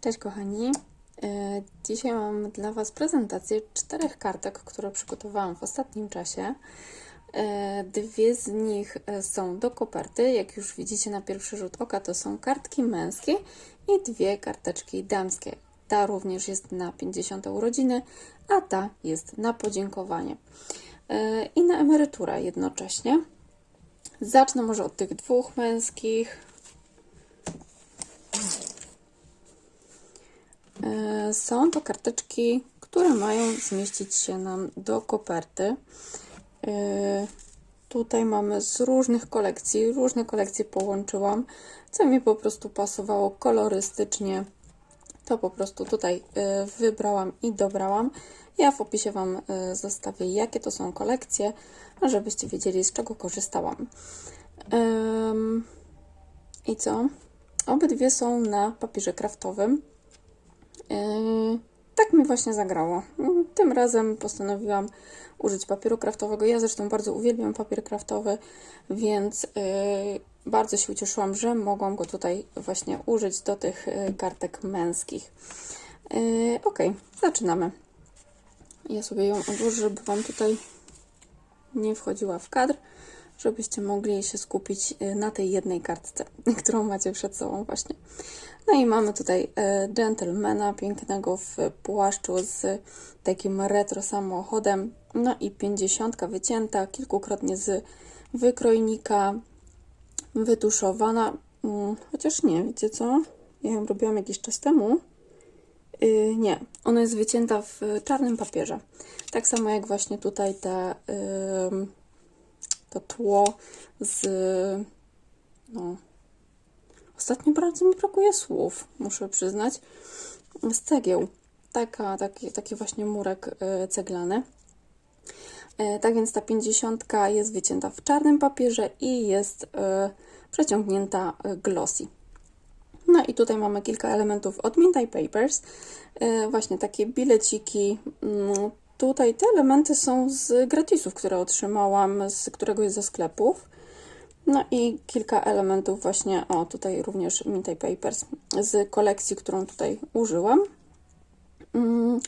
Cześć kochani. E, Dzisiaj mam dla Was prezentację czterech kartek, które przygotowałam w ostatnim czasie. E, Dwie z nich e, są do koperty. Jak już widzicie na pierwszy rzut oka, to są kartki męskie i dwie karteczki damskie. Ta również jest na 50 urodziny, a ta jest na podziękowanie. I na emeryturę jednocześnie. Zacznę może od tych dwóch męskich. Są to karteczki, które mają zmieścić się nam do koperty. E, Tutaj mamy z różnych kolekcji, różne kolekcje połączyłam, co mi po prostu pasowało kolorystycznie. To po prostu tutaj e, wybrałam i dobrałam. Ja w opisie Wam e, zostawię, jakie to są kolekcje, żebyście wiedzieli, z czego korzystałam. I co? Obydwie są na papierze kraftowym. Yy, tak mi właśnie zagrało. Yy, Tym razem postanowiłam użyć papieru kraftowego. Ja zresztą bardzo uwielbiam papier kraftowy, więc yy, bardzo się ucieszyłam, że mogłam go tutaj właśnie użyć do tych yy, kartek męskich. Ok, zaczynamy. Ja sobie ją odłożę, żeby Wam tutaj nie wchodziła w kadr, żebyście mogli się skupić y, na tej jednej kartce, którą macie przed sobą właśnie. No i mamy tutaj gentlemana pięknego w płaszczu z takim retro samochodem. No i pięćdziesiątka wycięta kilkukrotnie z wykrojnika, wytuszowana. Mm, Chociaż nie, wiecie co? Ja ją robiłam jakiś czas temu. Yy, nie, ona jest wycięta w czarnym papierze. Tak samo jak właśnie tutaj te, yy, to tło z. No, ostatnio bardzo mi brakuje słów, muszę przyznać. Z cegieł. Taka, taki, taki właśnie murek yy, ceglany. Yy, tak więc ta pięćdziesiątka jest wycięta w czarnym papierze i jest yy, przeciągnięta glossy. No i tutaj mamy kilka elementów od Minty Papers. Właśnie takie bileciki. Tutaj te elementy są z gratisów, które otrzymałam z któregoś ze sklepów. No i kilka elementów właśnie, o tutaj również Minty Papers z kolekcji, którą tutaj użyłam. Mm,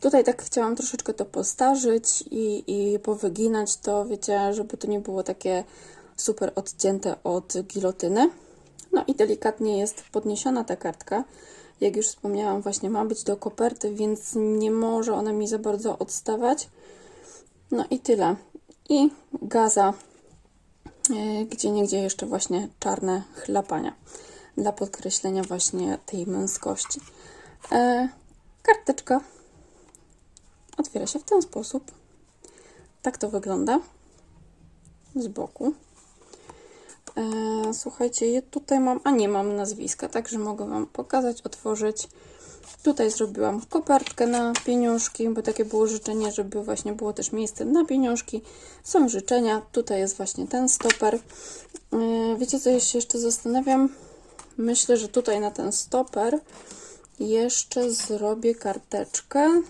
Tutaj tak chciałam troszeczkę to postarzyć i, i powyginać to, wiecie, żeby to nie było takie super odcięte od gilotyny. No i delikatnie jest podniesiona ta kartka. Jak już wspomniałam, właśnie ma być do koperty, więc nie może ona mi za bardzo odstawać. No i tyle. I gaza, yy, gdzie niegdzie jeszcze właśnie czarne chlapania dla podkreślenia właśnie tej męskości. E, karteczka otwiera się w ten sposób. Tak to wygląda z boku. E, słuchajcie, ja tutaj mam, a nie mam nazwiska, także mogę Wam pokazać, otworzyć. Tutaj zrobiłam kopertkę na pieniążki, bo takie było życzenie, żeby właśnie było też miejsce na pieniążki. Są życzenia, tutaj jest właśnie ten stoper. E, wiecie co, ja się jeszcze zastanawiam? Myślę, że tutaj na ten stoper jeszcze zrobię karteczkę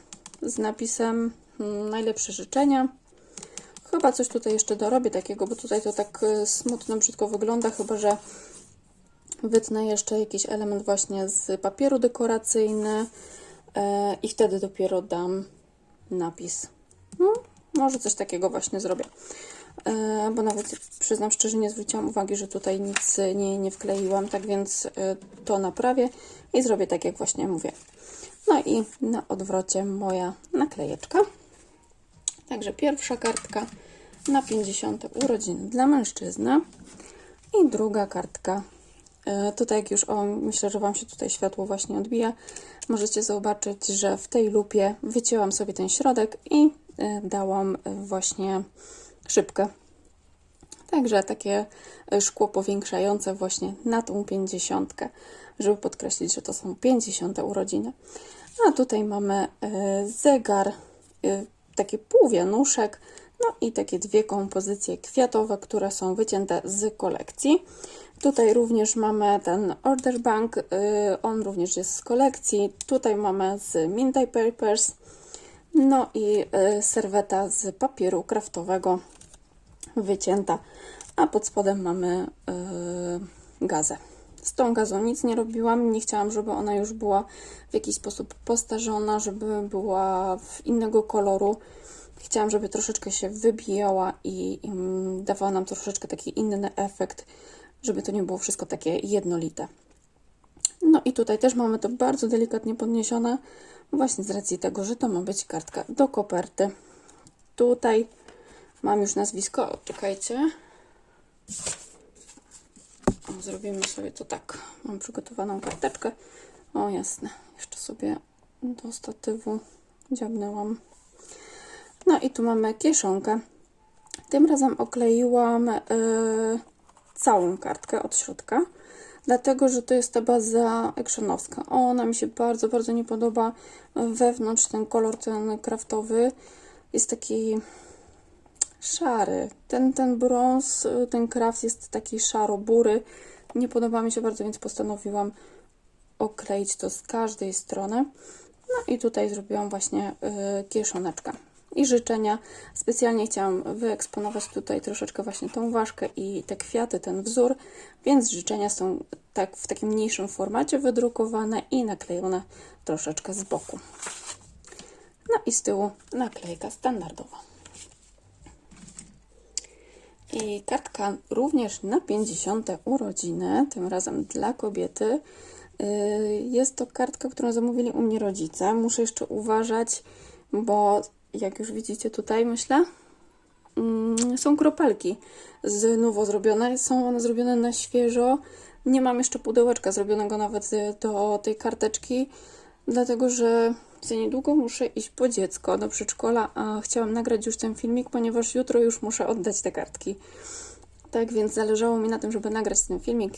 z napisem mm, najlepsze życzenia. Chyba coś tutaj jeszcze dorobię takiego, bo tutaj to tak y, smutno, brzydko wygląda, chyba że wytnę jeszcze jakiś element właśnie z papieru dekoracyjny e, i wtedy dopiero dam napis. No, może coś takiego właśnie zrobię. E, bo nawet przyznam szczerze, nie zwróciłam uwagi, że tutaj nic nie, nie wkleiłam, tak więc e, to naprawię i zrobię tak, jak właśnie mówię. No i na odwrocie moja naklejeczka. Także pierwsza kartka na 50 urodziny dla mężczyzny i druga kartka. E, Tutaj jak już o, myślę, że Wam się tutaj światło właśnie odbija, możecie zobaczyć, że w tej lupie wycięłam sobie ten środek i e, dałam właśnie szybkę. Także takie e, szkło powiększające właśnie na tą 50, żeby podkreślić, że to są 50 urodziny. A tutaj mamy zegar, taki półwianuszek, no i takie dwie kompozycje kwiatowe, które są wycięte z kolekcji. Tutaj również mamy ten order bank, y, on również jest z kolekcji. Tutaj mamy z Minty Papers, no i y, serweta z papieru kraftowego wycięta, a pod spodem mamy y, gazę Z tą gazą nic nie robiłam, nie chciałam, żeby ona już była w jakiś sposób postarzona, żeby była w innego koloru. Chciałam, żeby troszeczkę się wybijała i, i dawała nam troszeczkę taki inny efekt, żeby to nie było wszystko takie jednolite. No i tutaj też mamy to bardzo delikatnie podniesione, właśnie z racji tego, że to ma być kartka do koperty. Tutaj mam już nazwisko, o, czekajcie. Zrobimy sobie to tak. Mam przygotowaną karteczkę. O, jasne. Jeszcze sobie do statywu dziabnęłam. No i tu mamy kieszonkę. Tym razem okleiłam y, całą kartkę od środka, dlatego że to jest ta baza actionowska. Ona mi się bardzo, bardzo nie podoba. Wewnątrz ten kolor, ten kraftowy jest taki szary. Ten, ten brąz, y, ten kraft jest taki szaro-bury. Nie podoba mi się bardzo, więc postanowiłam okleić to z każdej strony. No i tutaj zrobiłam właśnie y, kieszoneczkę i życzenia. Specjalnie chciałam wyeksponować tutaj troszeczkę właśnie tą ważkę i te kwiaty, ten wzór, więc życzenia są tak w takim mniejszym formacie wydrukowane i naklejone troszeczkę z boku. No i z tyłu naklejka standardowa. I kartka również na 50 urodziny, tym razem dla kobiety. Yy, Jest to kartka, którą zamówili u mnie rodzice. Muszę jeszcze uważać, bo jak już widzicie tutaj, myślę, mm, są kropelki z nowo zrobione. Są one zrobione na świeżo. Nie mam jeszcze pudełeczka zrobionego nawet y, do tej karteczki, dlatego że za niedługo muszę iść po dziecko do przedszkola, a chciałam nagrać już ten filmik, ponieważ jutro już muszę oddać te kartki. Tak więc zależało mi na tym, żeby nagrać ten filmik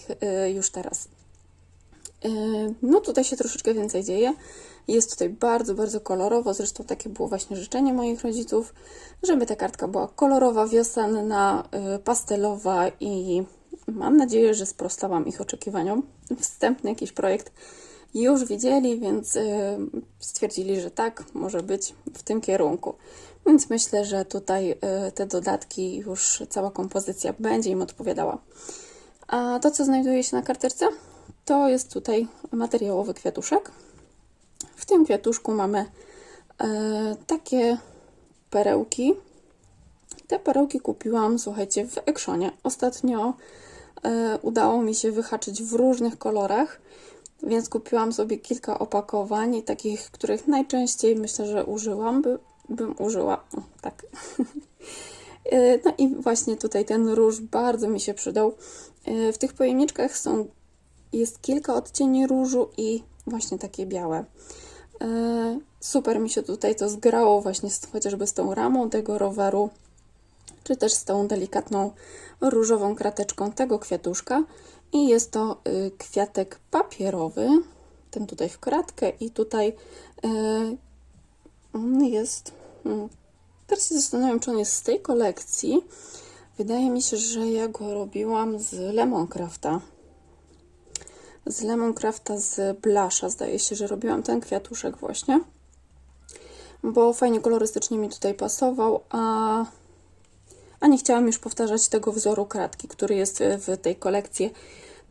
y, już teraz. Yy, No tutaj się troszeczkę więcej dzieje. Jest tutaj bardzo, bardzo kolorowo. Zresztą takie było właśnie życzenie moich rodziców, żeby ta kartka była kolorowa, wiosenna, yy, pastelowa i mam nadzieję, że sprostałam ich oczekiwaniom. Wstępny jakiś projekt już widzieli, więc yy, stwierdzili, że tak, może być w tym kierunku. Więc myślę, że tutaj yy, te dodatki, już cała kompozycja będzie im odpowiadała. A to, co znajduje się na karteczce, to jest tutaj materiałowy kwiatuszek. W tym kwiatuszku mamy e, takie perełki. Te perełki kupiłam, słuchajcie, w Ekszonie. Ostatnio udało mi się wyhaczyć w różnych kolorach, więc kupiłam sobie kilka opakowań, takich, których najczęściej myślę, że użyłam, by, bym użyła. O, tak. E, No i właśnie tutaj ten róż bardzo mi się przydał. E, W tych pojemniczkach są, jest kilka odcieni różu i właśnie takie białe. E, Super mi się tutaj to zgrało właśnie z, chociażby z tą ramą tego roweru, czy też z tą delikatną różową krateczką tego kwiatuszka. I jest to y, kwiatek papierowy, ten tutaj w kratkę i tutaj y, jest... mm, Teraz się zastanawiam, czy on jest z tej kolekcji. Wydaje mi się, że ja go robiłam z Lemoncrafta. Z Lemoncrafta z Blasza. Zdaje się, że robiłam ten kwiatuszek właśnie. Bo fajnie kolorystycznie mi tutaj pasował, a, a nie chciałam już powtarzać tego wzoru kratki, który jest w tej kolekcji.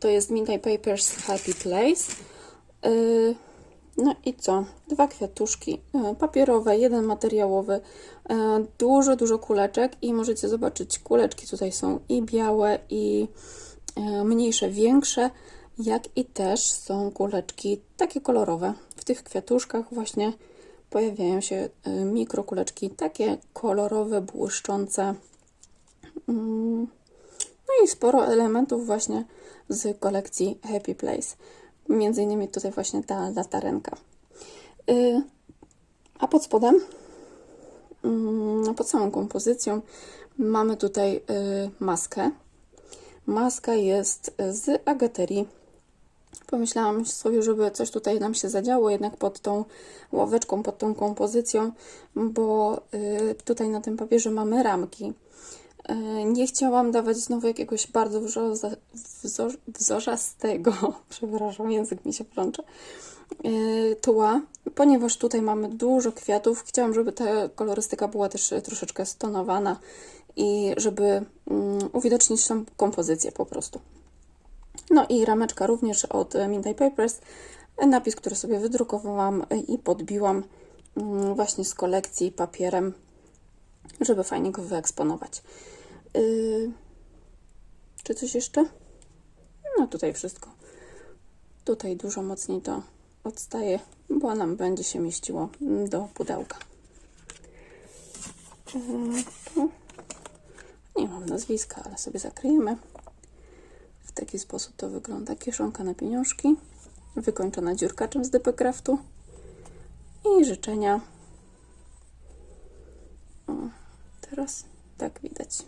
To jest Midnight Papers Happy Place. Yy, no i co? Dwa kwiatuszki e, papierowe, jeden materiałowy, e, dużo, dużo kuleczek i możecie zobaczyć, kuleczki tutaj są i białe, i e, mniejsze, większe, jak i też są kuleczki takie kolorowe. W tych kwiatuszkach właśnie pojawiają się e, mikrokuleczki, takie kolorowe, błyszczące. Mm, No i sporo elementów właśnie z kolekcji Happy Place. Między innymi tutaj właśnie ta latarenka. Y, A pod spodem, mm, pod samą kompozycją, mamy tutaj y, maskę. Maska jest z agaterii. Pomyślałam sobie, żeby coś tutaj nam się zadziało, jednak pod tą ławeczką, pod tą kompozycją, bo y, tutaj na tym papierze mamy ramki. Y, Nie chciałam dawać znowu jakiegoś bardzo wrzoza, wzor, wzorzastego, przepraszam, język mi się plącze, tła, ponieważ tutaj mamy dużo kwiatów. Chciałam, żeby ta kolorystyka była też troszeczkę stonowana i żeby mm, uwidocznić tą kompozycję po prostu. No i rameczka również od e, Minty Papers. E, Napis, który sobie wydrukowałam e, i podbiłam mm, właśnie z kolekcji papierem, żeby fajnie go wyeksponować. Yy, czy coś jeszcze? No tutaj wszystko. Tutaj dużo mocniej to odstaje, bo nam będzie się mieściło do pudełka. Yy, tu nie mam nazwiska, ale sobie zakryjemy. W taki sposób to wygląda. Kieszonka na pieniążki, wykończona dziurkaczem z DP Craftu i życzenia. O, teraz tak widać.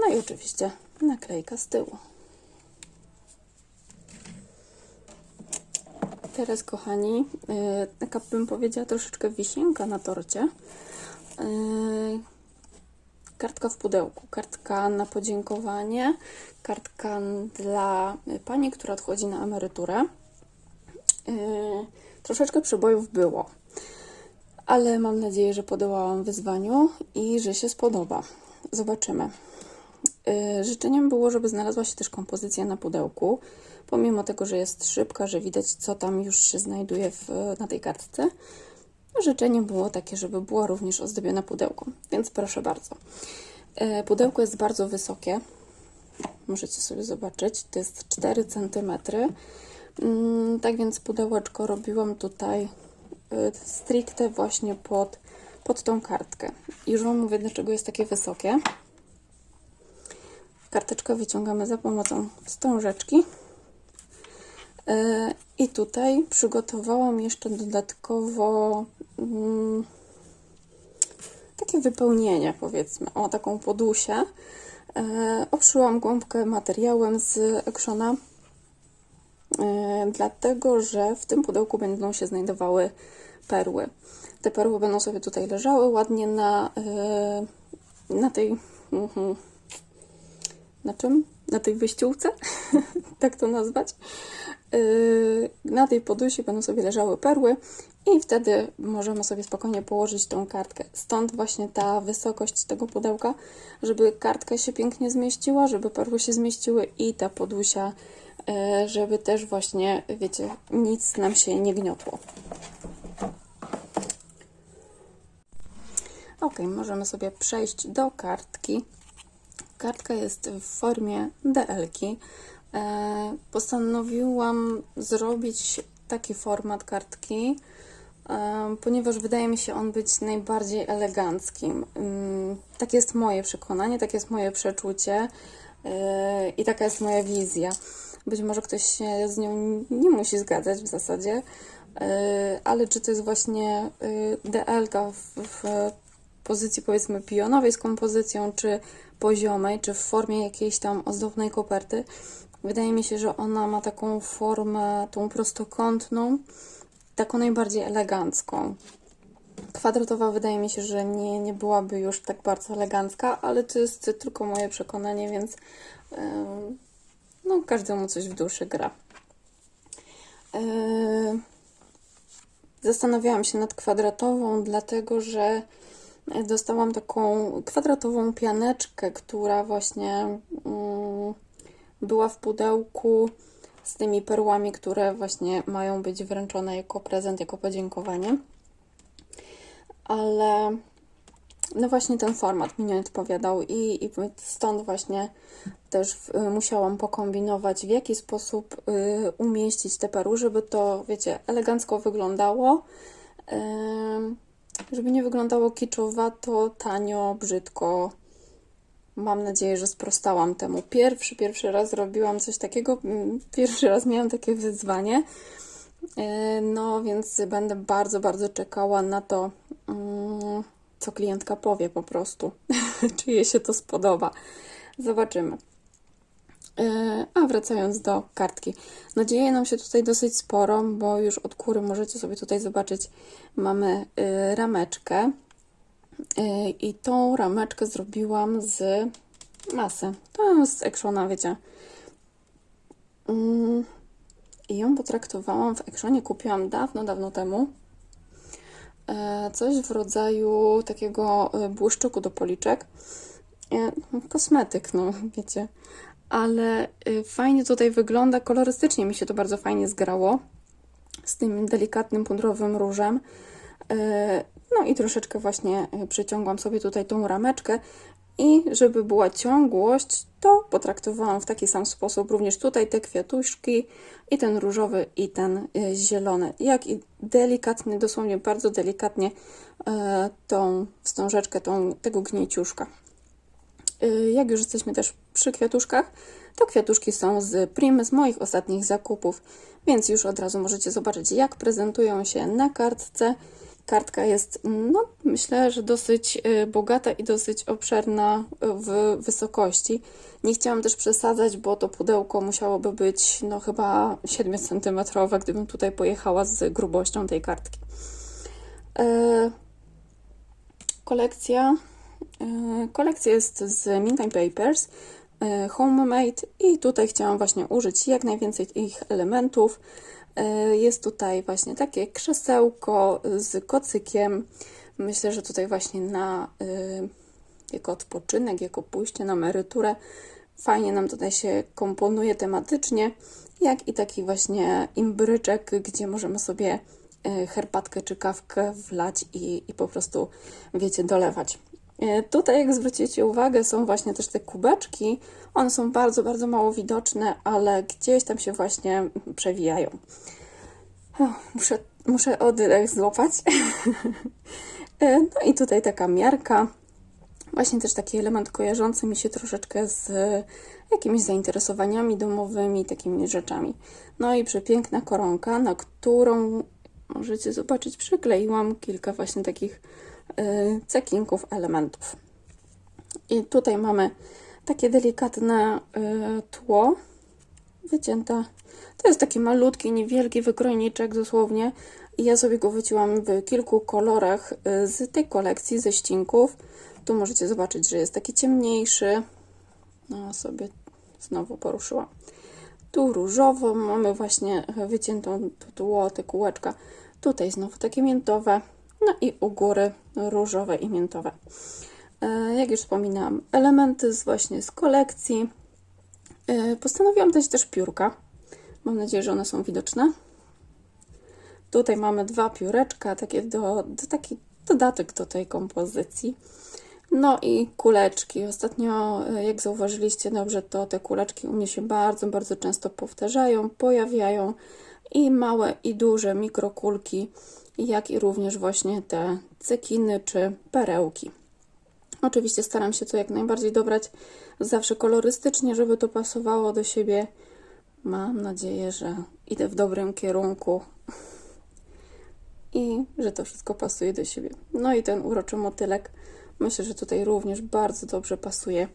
No i oczywiście naklejka z tyłu. Teraz, kochani, yy, taka bym powiedziała troszeczkę wisienka na torcie. Yy, kartka w pudełku, kartka na podziękowanie, kartka dla pani, która odchodzi na emeryturę. Yy, troszeczkę przebojów było, ale mam nadzieję, że podołałam wyzwaniu i że się spodoba. Zobaczymy. Yy, Życzeniem było, żeby znalazła się też kompozycja na pudełku, pomimo tego, że jest szybka, że widać, co tam już się znajduje w, na tej kartce. Życzenie było takie, żeby była również ozdobiona pudełko, więc proszę bardzo. E, Pudełko jest bardzo wysokie. Możecie sobie zobaczyć, to jest 4 cm. Mm, Tak więc pudełeczko robiłam tutaj e, stricte właśnie pod, pod tą kartkę. Już Wam mówię, dlaczego jest takie wysokie. Karteczkę wyciągamy za pomocą wstążeczki. E, I tutaj przygotowałam jeszcze dodatkowo mm, takie wypełnienie, powiedzmy, o taką podusię. E, Obszyłam gąbkę materiałem z Actiona, e, dlatego że w tym pudełku będą się znajdowały perły. Te perły będą sobie tutaj leżały ładnie na, na tej. Na czym? Na tej wyściółce, tak to nazwać. Yy, Na tej podusi będą sobie leżały perły i wtedy możemy sobie spokojnie położyć tą kartkę. Stąd właśnie ta wysokość tego pudełka, żeby kartka się pięknie zmieściła, żeby perły się zmieściły i ta podusia, yy, żeby też właśnie, wiecie, nic nam się nie gniotło. Ok, możemy sobie przejść do kartki. Kartka jest w formie DL-ki. E, postanowiłam zrobić taki format kartki, e, ponieważ wydaje mi się on być najbardziej eleganckim. Takie jest moje przekonanie, takie jest moje przeczucie e, i taka jest moja wizja. Być może ktoś się z nią nie musi zgadzać w zasadzie, ale czy to jest właśnie DL-ka w pozycji powiedzmy pionowej z kompozycją, czy poziomej, czy w formie jakiejś tam ozdobnej koperty. Wydaje mi się, że ona ma taką formę, tą prostokątną, taką najbardziej elegancką. Kwadratowa wydaje mi się, że nie, nie byłaby już tak bardzo elegancka, ale to jest tylko moje przekonanie, więc em, no, każdemu coś w duszy gra. Yy, Zastanawiałam się nad kwadratową, dlatego że dostałam taką kwadratową pianeczkę, która właśnie mm, była w pudełku z tymi perłami, które właśnie mają być wręczone jako prezent, jako podziękowanie. Ale no właśnie ten format mi nie odpowiadał i, i stąd właśnie też y, musiałam pokombinować, w jaki sposób y, umieścić te perły, żeby to, wiecie, elegancko wyglądało, ym, żeby nie wyglądało kiczowato, tanio, brzydko. Mam nadzieję, że sprostałam temu. Pierwszy, pierwszy raz robiłam coś takiego, mm, pierwszy raz miałam takie wyzwanie. Yy, No, więc będę bardzo, bardzo czekała na to, mm, co klientka powie po prostu, czy jej się to spodoba. Zobaczymy. Yy, A wracając do kartki. No dzieje nam się tutaj dosyć sporo, bo już od góry możecie sobie tutaj zobaczyć, mamy yy, rameczkę. Yy, I tą rameczkę zrobiłam z masy. To z Actiona, wiecie. Mm, I ją potraktowałam w Actionie, kupiłam dawno, dawno temu. E, Coś w rodzaju takiego e, błyszczyku do policzek. E, Kosmetyk, no wiecie. Ale y, fajnie tutaj wygląda, kolorystycznie mi się to bardzo fajnie zgrało z tym delikatnym pudrowym różem. E, No i troszeczkę właśnie e, przyciągłam sobie tutaj tą rameczkę i żeby była ciągłość, to potraktowałam w taki sam sposób również tutaj te kwiatuszki i ten różowy i ten zielony. Jak i delikatnie, dosłownie bardzo delikatnie tą wstążeczkę tą, tego gnieciuszka. Y, Jak już jesteśmy też przy kwiatuszkach, to kwiatuszki są z Prim, z moich ostatnich zakupów, więc już od razu możecie zobaczyć, jak prezentują się na kartce. Kartka jest, no, myślę, że dosyć y, bogata i dosyć obszerna w wysokości. Nie chciałam też przesadzać, bo to pudełko musiałoby być, no, chyba 7 cm, gdybym tutaj pojechała z grubością tej kartki. Y, Kolekcja Kolekcja jest z Mint Time Papers, e, homemade i tutaj chciałam właśnie użyć jak najwięcej ich elementów. E, Jest tutaj właśnie takie krzesełko z kocykiem. Myślę, że tutaj właśnie na e, jako odpoczynek, jako pójście na emeryturę fajnie nam tutaj się komponuje tematycznie, jak i taki właśnie imbryczek, gdzie możemy sobie e, herbatkę czy kawkę wlać i, i po prostu, wiecie, dolewać. E, Tutaj, jak zwrócicie uwagę, są właśnie też te kubeczki. One są bardzo, bardzo mało widoczne, ale gdzieś tam się właśnie przewijają. Muszę, muszę oddech złapać. E, No i tutaj taka miarka. Właśnie też taki element kojarzący mi się troszeczkę z jakimiś zainteresowaniami domowymi, takimi rzeczami. No i przepiękna koronka, na którą możecie zobaczyć, przykleiłam kilka właśnie takich cekinków, elementów. I tutaj mamy takie delikatne y, tło wycięte. To jest taki malutki, niewielki wykrojniczek dosłownie. Ja sobie go wycięłam w kilku kolorach y, z tej kolekcji, ze ścinków. Tu możecie zobaczyć, że jest taki ciemniejszy. No sobie znowu poruszyłam. Tu różowo mamy właśnie wyciętą tło, te kółeczka. Tutaj znowu takie miętowe. No i u góry różowe i miętowe. E, Jak już wspominałam, elementy z właśnie z kolekcji. E, Postanowiłam dać też piórka. Mam nadzieję, że one są widoczne. Tutaj mamy dwa pióreczka, takie do, do taki dodatek do tej kompozycji. No i kuleczki. Ostatnio, e, jak zauważyliście dobrze, to te kuleczki u mnie się bardzo, bardzo często powtarzają, pojawiają i małe i duże mikrokulki, jak i również właśnie te cekiny czy perełki. Oczywiście staram się to jak najbardziej dobrać zawsze kolorystycznie, żeby to pasowało do siebie. Mam nadzieję, że idę w dobrym kierunku i że to wszystko pasuje do siebie. No i ten uroczy motylek myślę, że tutaj również bardzo dobrze pasuje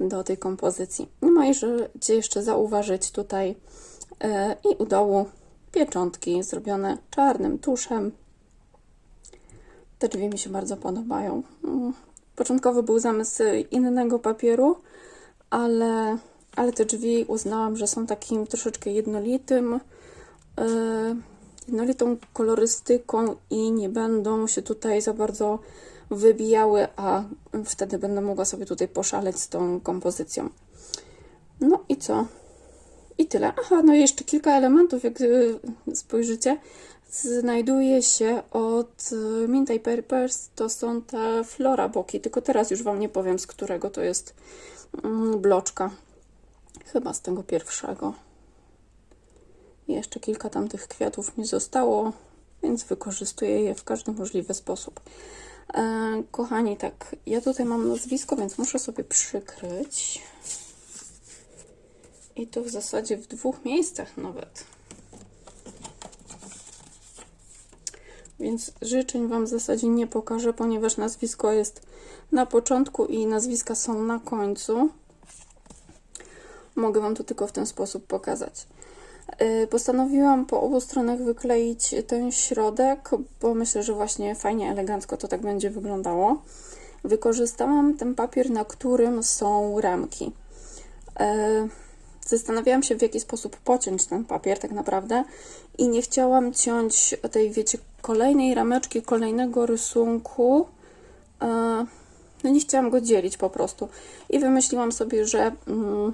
do tej kompozycji. No możecie jeszcze zauważyć tutaj e, i u dołu pieczątki zrobione czarnym tuszem. Te drzwi mi się bardzo podobają. Mm, Początkowo był zamysł innego papieru, ale, ale te drzwi uznałam, że są takim troszeczkę jednolitym, e, jednolitą kolorystyką i nie będą się tutaj za bardzo wybijały, a wtedy będę mogła sobie tutaj poszaleć z tą kompozycją. No i co? I tyle. Aha, no i jeszcze kilka elementów, jak y, spojrzycie, znajduje się od y, Mint i Papers. To są te flora boki, tylko teraz już Wam nie powiem, z którego to jest mm, bloczka. Chyba z tego pierwszego. Jeszcze kilka tam tych kwiatów mi zostało, więc wykorzystuję je w każdy możliwy sposób. E, kochani, tak, ja tutaj mam nazwisko, więc muszę sobie przykryć. I to w zasadzie w dwóch miejscach nawet. Więc życzeń Wam w zasadzie nie pokażę, ponieważ nazwisko jest na początku i nazwiska są na końcu. Mogę Wam to tylko w ten sposób pokazać. Yy, Postanowiłam po obu stronach wykleić ten środek, bo myślę, że właśnie fajnie, elegancko to tak będzie wyglądało. Wykorzystałam ten papier, na którym są ramki. Zastanawiałam się, w jaki sposób pociąć ten papier tak naprawdę i nie chciałam ciąć tej, wiecie, kolejnej rameczki, kolejnego rysunku. Yy, No nie chciałam go dzielić po prostu. I wymyśliłam sobie, że mm,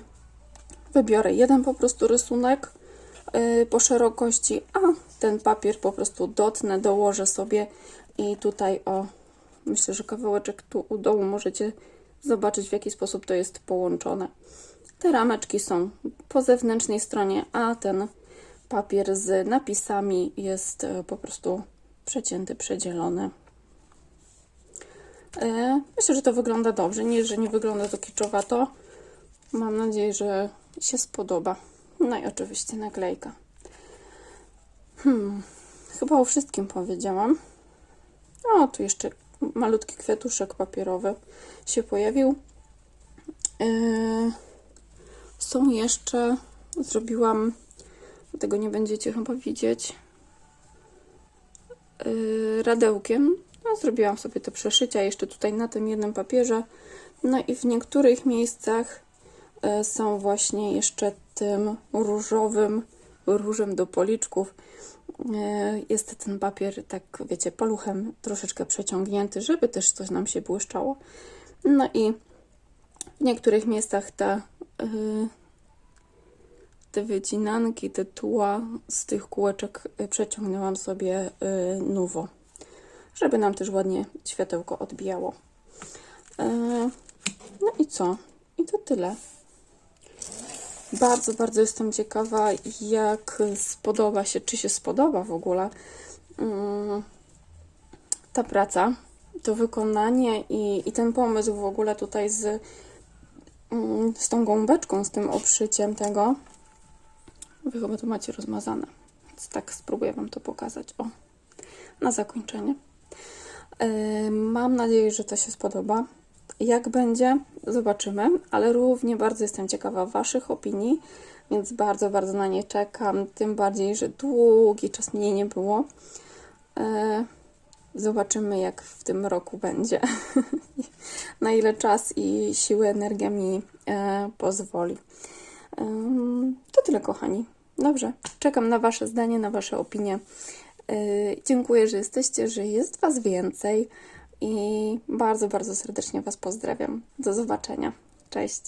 wybiorę jeden po prostu rysunek yy, po szerokości, a ten papier po prostu dotnę, dołożę sobie i tutaj o, myślę, że kawałeczek tu u dołu możecie zobaczyć w jaki sposób to jest połączone. Te rameczki są po zewnętrznej stronie, a ten papier z napisami jest e, po prostu przecięty, przedzielony. E, Myślę, że to wygląda dobrze. Nie, że nie wygląda to kiczowato. Mam nadzieję, że się spodoba. No i oczywiście naklejka. Hmm, chyba o wszystkim powiedziałam. O, tu jeszcze malutki kwiatuszek papierowy się pojawił. Yy, są jeszcze, zrobiłam, tego nie będziecie chyba widzieć, yy, radełkiem. No, zrobiłam sobie te przeszycia jeszcze tutaj na tym jednym papierze. No i w niektórych miejscach yy, są właśnie jeszcze tym różowym różem do policzków. Yy, Jest ten papier, tak wiecie, paluchem troszeczkę przeciągnięty, żeby też coś nam się błyszczało. No i w niektórych miejscach yy, te wycinanki, te tła z tych kółeczek y, przeciągnęłam sobie yy, nuwo, żeby nam też ładnie światełko odbijało. No i co? I to tyle. Bardzo, bardzo jestem ciekawa, jak spodoba się, czy się spodoba w ogóle ta praca, to wykonanie i, i ten pomysł w ogóle tutaj z, z tą gąbeczką, z tym obszyciem tego. Wy chyba to macie rozmazane, więc tak spróbuję Wam to pokazać. O, na zakończenie. Yy, Mam nadzieję, że to się spodoba. Jak będzie, zobaczymy, ale równie bardzo jestem ciekawa Waszych opinii, więc bardzo, bardzo na nie czekam. Tym bardziej, że długi czas mnie nie było. Zobaczymy, jak w tym roku będzie. na ile czas i siły, energia mi e, pozwoli. Ym, To tyle, kochani. Dobrze, czekam na Wasze zdanie, na Wasze opinie. Yy, Dziękuję, że jesteście, że jest Was więcej i bardzo, bardzo serdecznie Was pozdrawiam. Do zobaczenia. Cześć.